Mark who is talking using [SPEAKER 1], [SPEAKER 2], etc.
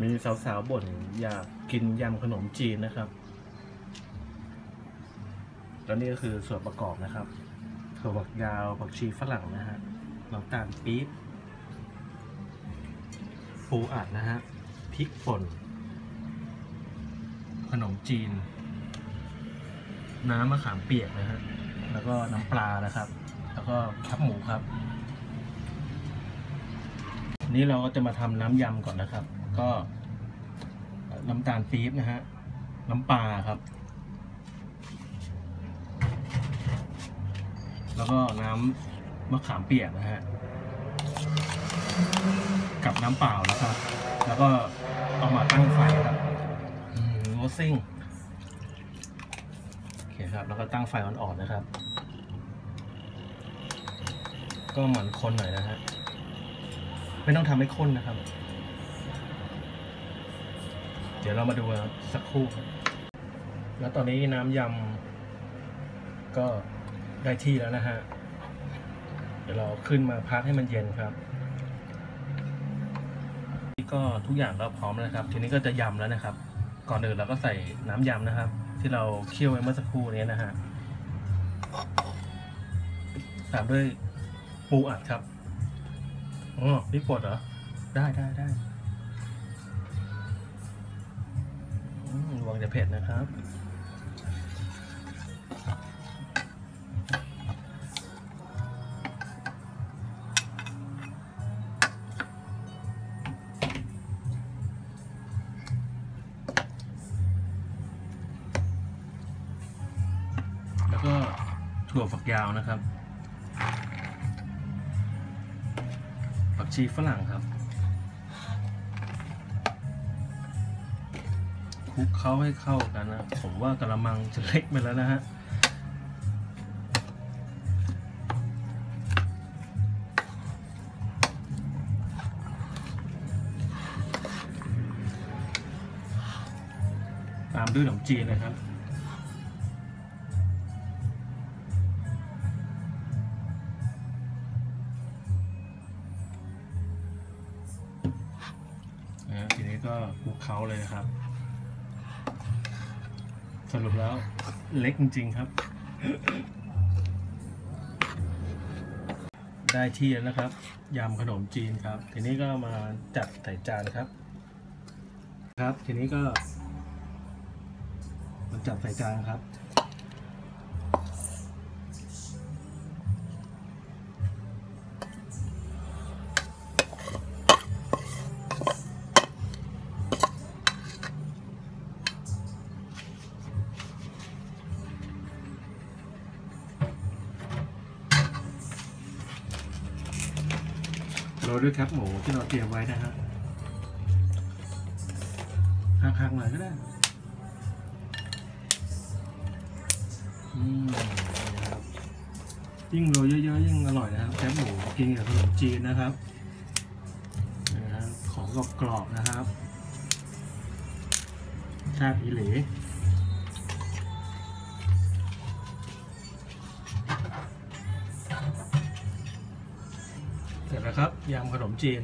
[SPEAKER 1] มีสาวๆบ่นอยากกินยำขนมจีนนะครับ แล้วนี่ก็คือส่วนประกอบนะครับถั่วฝักยาวผักชีฝรั่งนะฮะ น้ำตาลปี๊บ ปูอัดนะฮะ พริกป่น ขนมจีน น้ำมะขามเปียกนะฮะ แล้วก็น้ำปลานะครับ แล้วก็แคบหมูครับ นี่เราก็จะมาทำน้ำยำก่อนนะครับ ก็น้ำตาลปี๊บนะฮะ น้ำปลาครับ แล้วก็น้ำมะขามเปียกนะฮะ กับน้ำเปล่านะครับ แล้วก็เอามาตั้งไฟครับโรสซิ่งโอเคครับ แล้วก็ตั้งไฟอ่อนๆนะครับ ก็เหมือนคนหน่อยนะฮะ ไม่ต้องทำให้ข้นนะครับ ดี๋ยวเรามาดูสักครู่ครับแล้วตอนนี้น้ำยำก็ได้ที่แล้วนะฮะ เดี๋ยวเราขึ้นมาพักให้มันเย็นครับนี่ก็ทุกอย่างก็พร้อมแล้วครับ ทีนี้ก็จะยำแล้วนะครับ ก่อนอื่นเราก็ใส่น้ำยำนะครับ ที่เราเคี่ยวไว้เมื่อสักครู่นี้นะฮะตามด้วยปูอัดครับอ๋อพริกป่นเหรอ ได้ได้ได้อืม งจะเผ็ดนะครับ แล้วก็ถั่วฝักยาวนะครับ ผักชีฝรั่งครับ ลุกเข้าให้เข้ากันนะผมว่ากระมังจะเล็กไปแล้วนะฮะตามด้วยขนมจีนนะครับทีนี้ก็คลุกเคล้าเลยนะครับ รุปแล้วเล็กจริงๆครับ ได้ที่แล้วนะครับยำขนมจีนครับ ทีนี้ก็มาจัดใส่จานครับ ครับ ทีนี้ก็ มาจัดใส่จานครับ โรยด้วยแคปหมูที่เราเตรียมไว้นะฮะหักๆหน่อยก็ได้ยิ่งโรยเยอะๆยิ่งอร่อยนะครับแคปหมูกินกับขนมจีนนะครับนะฮะของกรอบๆนะครับชาติอีเหล เสร็จแล้วครับยำขนมจีน